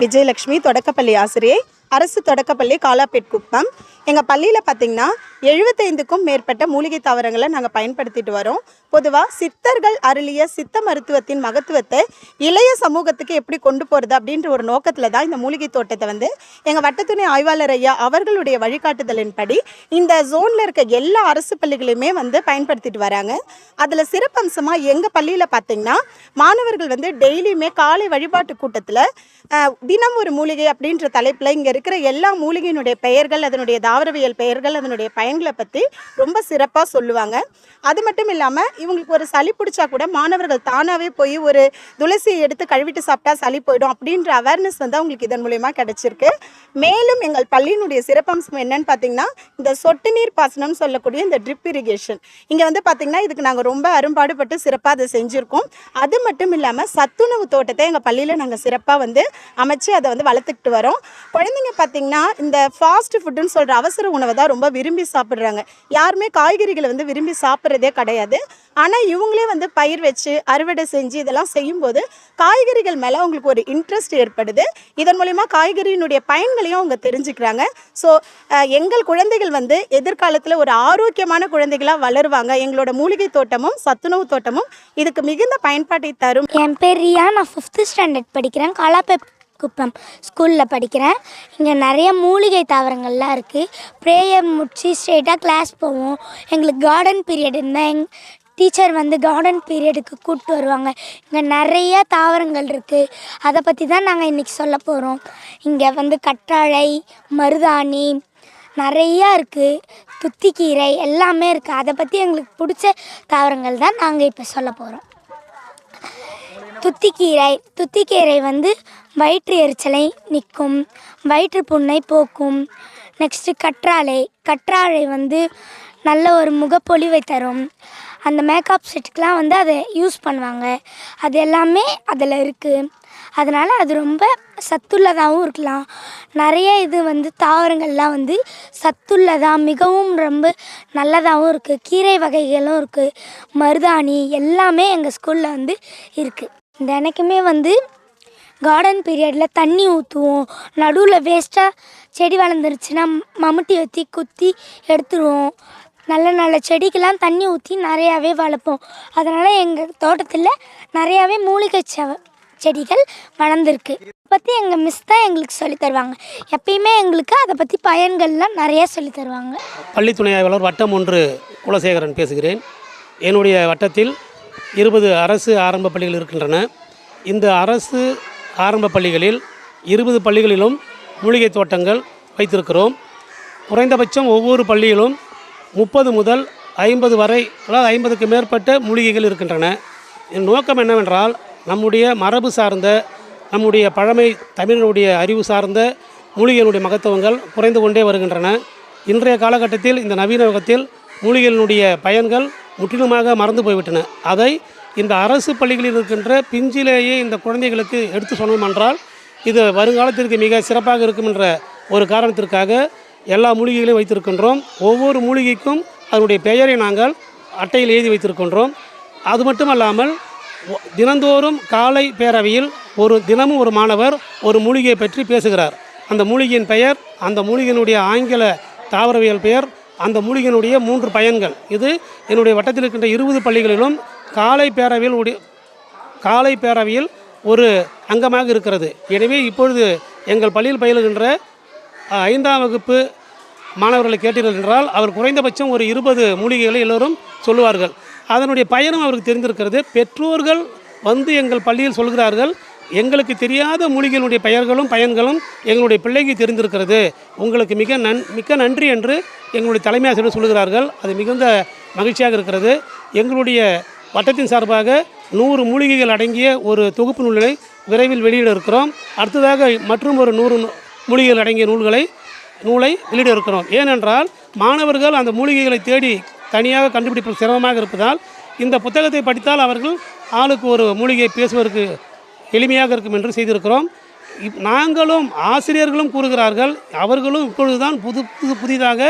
விஜயலட்சுமி தொடக்கப்பள்ளி ஆசிரியை அரசு தொடக்கப்பள்ளி காலாப்பேட் குப்பம். எங்கள் பள்ளியில் பார்த்திங்கன்னா எழுபத்தைந்துக்கும் மேற்பட்ட மூலிகை தாவரங்களை நாங்கள் பயன்படுத்திட்டு வரோம். பொதுவாக சித்தர்கள் அருளிய சித்த மருத்துவத்தின் மகத்துவத்தை இளைய சமூகத்துக்கு எப்படி கொண்டு போகிறது அப்படின்ற ஒரு நோக்கத்தில் தான் இந்த மூலிகை தோட்டத்தை வந்து எங்கள் வட்டத்துணை ஆய்வாளர் ஐயா அவர்களுடைய வழிகாட்டுதலின்படி இந்த ஜோனில் இருக்க எல்லா அரசு பள்ளிகளையுமே வந்து பயன்படுத்திட்டு வராங்க. அதில் சிறப்பம்சமாக எங்கள் பள்ளியில் பார்த்திங்கன்னா மாணவர்கள் வந்து டெய்லியுமே காலை வழிபாட்டு கூட்டத்தில் தினம் ஒரு மூலிகை அப்படின்ற தலைப்பில் இங்கே இருக்கிற எல்லா மூலிகையினுடைய பெயர்கள் அதனுடைய தாவரவியல் பெயர்கள் அதனுடைய பயன்களை பற்றி ரொம்ப சிறப்பாக சொல்லுவாங்க. அது மட்டும் இல்லாமல் இவங்களுக்கு ஒரு சளி பிடிச்சா கூட மாணவர்கள் தானாகவே போய் ஒரு துளசியை எடுத்து கழுவிட்டு சாப்பிட்டா சளி போயிடும் அப்படின்ற அவேர்னஸ் வந்து அவங்களுக்கு இதன் மூலயமா கிடைச்சிருக்கு. மேலும் எங்கள் பள்ளியினுடைய சிறப்பம்சம் என்னன்னு பார்த்தீங்கன்னா இந்த சொட்டு நீர் பாசனம் சொல்லக்கூடிய இந்த ட்ரிப் இரிகேஷன் இங்கே வந்து பார்த்தீங்கன்னா இதுக்கு நாங்கள் ரொம்ப அரும்பாடுபட்டு சிறப்பாக அதை செஞ்சுருக்கோம். அது மட்டும் இல்லாமல் சத்துணவு தோட்டத்தை எங்கள் பள்ளியில் நாங்கள் சிறப்பாக வந்து அமைச்சு அதை வந்து வளர்த்துக்கிட்டு வரோம். குழந்தைங்க பார்த்தீங்கன்னா இந்த ஃபாஸ்ட் ஃபுட்டுன்னு சொல்கிற அவசர உணவை தான் ரொம்ப விரும்பி சாப்பிட்றாங்க. யாருமே காய்கறிகளை வந்து விரும்பி சாப்பிட்றதே கிடையாது. ஆனால் இவங்களே வந்து பயிர் வச்சு அறுவடை செஞ்சு இதெல்லாம் செய்யும்போது காய்கறிகள் மேலே அவங்களுக்கு ஒரு இன்ட்ரெஸ்ட் ஏற்படுது. இதன் மூலிமா காய்கறியினுடைய பயன்களையும் அவங்க தெரிஞ்சுக்கிறாங்க. ஸோ எங்கள் குழந்தைகள் வந்து எதிர்காலத்தில் ஒரு ஆரோக்கியமான குழந்தைகளாக வளருவாங்க. எங்களோட மூலிகை தோட்டமும் சத்துணவு தோட்டமும் இதுக்கு மிகுந்த பயன்பாட்டை தரும். என் பேர் ரியா. நான் ஃபிஃப்த்து ஸ்டாண்டர்ட் படிக்கிறேன். காலாப்பேப் குப்பம் ஸ்கூலில் படிக்கிறேன். இங்கே நிறைய மூலிகை தாவரங்கள்லாம் இருக்குது ப்ரேயர் முடிச்சு ஸ்ட்ரெயிட்டாக கிளாஸ் போவோம். எங்களுக்கு கார்டன் பீரியட் இருந்தால் எங் டீச்சர் வந்து கார்டன் பீரியடுக்கு கூப்பிட்டு வருவாங்க. இங்கே நிறைய தாவரங்கள் இருக்குது அதை பற்றி தான் நாங்கள் இன்றைக்கி சொல்ல போகிறோம் இங்கே வந்து கற்றாழை மருதாணி நிறையா இருக்குது துத்திக்கீரை எல்லாமே இருக்குது அதை பற்றி எங்களுக்கு பிடிச்ச தாவரங்கள் தான் நாங்கள் இப்போ சொல்ல போகிறோம் துத்திக்கீரை துத்திக்கீரை வந்து வயிற்று எரிச்சலை நிற்கும் வயிற்று புண்ணை போக்கும். நெக்ஸ்ட்டு கற்றாழை. கற்றாழை வந்து நல்ல ஒரு முகப்பொலிவை தரும். அந்த மேக்கப் செட்டுக்கெலாம் வந்து அதை யூஸ் பண்ணுவாங்க. அது எல்லாமே அதில் இருக்குது அதனால் அது ரொம்ப சத்துள்ளதாகவும் இருக்கலாம். நிறைய இது வந்து தாவரங்கள்லாம் வந்து சத்துள்ளதாக மிகவும் ரொம்ப நல்லதாகவும் இருக்குது கீரை வகைகளும் இருக்குது மருதாணி எல்லாமே எங்கள் ஸ்கூலில் வந்து இருக்குது தினைக்குமே வந்து கார்டன் பீரியடில் தண்ணி ஊற்றுவோம் நடுவில் வேஸ்ட்டாக செடி வளர்ந்துருச்சுன்னா மம்முட்டி வத்தி குத்தி எடுத்துருவோம். நல்ல நல்ல செடிக்கெல்லாம் தண்ணி ஊற்றி நிறையாவே வளர்ப்போம். அதனால் எங்கள் தோட்டத்தில் நிறையாவே மூலிகை செவ செடிகள் வளர்ந்துருக்கு. பற்றி எங்கள் மிஸ் தான் எங்களுக்கு சொல்லித் தருவாங்க. எப்பயுமே எங்களுக்கு அதை பற்றி பயன்கள்லாம் நிறையா சொல்லித் தருவாங்க. பள்ளி துணை ஆய்வாளர் வட்டம் ஒன்று குலசேகரன் பேசுகிறேன். என்னுடைய வட்டத்தில் இருபது அரசு ஆரம்ப பள்ளிகள் இருக்கின்றன. இந்த அரசு ஆரம்ப பள்ளிகளில் இருபது பள்ளிகளிலும் மூலிகை தோட்டங்கள் வைத்திருக்கிறோம். குறைந்தபட்சம் ஒவ்வொரு பள்ளியிலும் முப்பது முதல் ஐம்பது வரை அதாவது ஐம்பதுக்கு மேற்பட்ட மூலிகைகள் இருக்கின்றன. என் நோக்கம் என்னவென்றால் நம்முடைய மரபு சார்ந்த நம்முடைய பழமை தமிழனுடைய அறிவு சார்ந்த மூலிகையினுடைய மகத்துவங்கள் குறைந்து கொண்டே வருகின்றன. இன்றைய காலகட்டத்தில் இந்த நவீன யுகத்தில் மூலிகைகளினுடைய பயன்கள் முற்றிலுமாக மறந்து போய்விட்டன. அதை இந்த அரசு பள்ளிகளில் இருக்கின்ற பிஞ்சிலேயே இந்த குழந்தைகளுக்கு எடுத்து சொன்னோம் என்றால் இது வருங்காலத்திற்கு மிக சிறப்பாக இருக்கும் என்ற ஒரு காரணத்திற்காக எல்லா மூலிகைகளையும் வைத்திருக்கின்றோம். ஒவ்வொரு மூலிகைக்கும் அதனுடைய பெயரை நாங்கள் அட்டையில் எழுதி வைத்திருக்கின்றோம். அது மட்டுமல்லாமல் தினந்தோறும் காலை பேரவையில் ஒரு தினமும் ஒரு மாணவர் ஒரு மூலிகையை பற்றி பேசுகிறார். அந்த மூலிகையின் பெயர் அந்த மூலிகையினுடைய ஆங்கில தாவரவியல் பெயர் அந்த மூலிகையினுடைய மூன்று பயன்கள். இது என்னுடைய வட்டத்தில் இருக்கின்ற இருபது பள்ளிகளிலும் காலை பேரவையில் உடைய காலை பேரவையில் ஒரு அங்கமாக இருக்கிறது. எனவே இப்பொழுது எங்கள் பள்ளியில் பயிலுகின்ற ஐந்தாம் வகுப்பு மாணவர்களை கேட்டீர்கள் என்றால் அவர் குறைந்தபட்சம் ஒரு இருபது மூலிகைகளை எல்லோரும் சொல்லுவார்கள். அதனுடைய பயனும் அவருக்கு தெரிந்திருக்கிறது. பெற்றோர்கள் வந்து எங்கள் பள்ளியில் சொல்கிறார்கள் எங்களுக்கு தெரியாத மூலிகைகளுடைய பெயர்களும் பயன்களும் எங்களுடைய பிள்ளைக்கு தெரிந்திருக்கிறது. உங்களுக்கு மிக நன் மிக்க நன்றி என்று எங்களுடைய தலைமை ஆசிரியர் சொல்கிறார்கள் அது மிகுந்த மகிழ்ச்சியாக இருக்கிறது. எங்களுடைய வட்டத்தின் சார்பாக நூறு மூலிகைகள் அடங்கிய ஒரு தொகுப்பு நூல்களை விரைவில் வெளியிட இருக்கிறோம் அடுத்ததாக மற்றும் ஒரு நூறு நூ- மூலிகைகள் அடங்கிய நூல்களை நூலை வெளியிட இருக்கிறோம் ஏனென்றால் மாணவர்கள் அந்த மூலிகைகளை தேடி தனியாக கண்டுபிடிப்பது சிரமமாக இருப்பதால் இந்த புத்தகத்தை படித்தால் அவர்கள் ஆளுக்கு ஒரு மூலிகையை பேசுவதற்கு எளிமையாக இருக்கும் என்று செய்திருக்கிறோம். இப் நாங்களும் ஆசிரியர்களும் கூறுகிறார்கள் அவர்களும் இப்பொழுதுதான் புது புது புதிதாக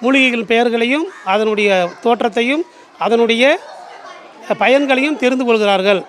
மூலிகைகள் பெயர்களையும் அதனுடைய தோற்றத்தையும் அதனுடைய பயன்களையும் தெரிந்து கொள்கிறார்கள்.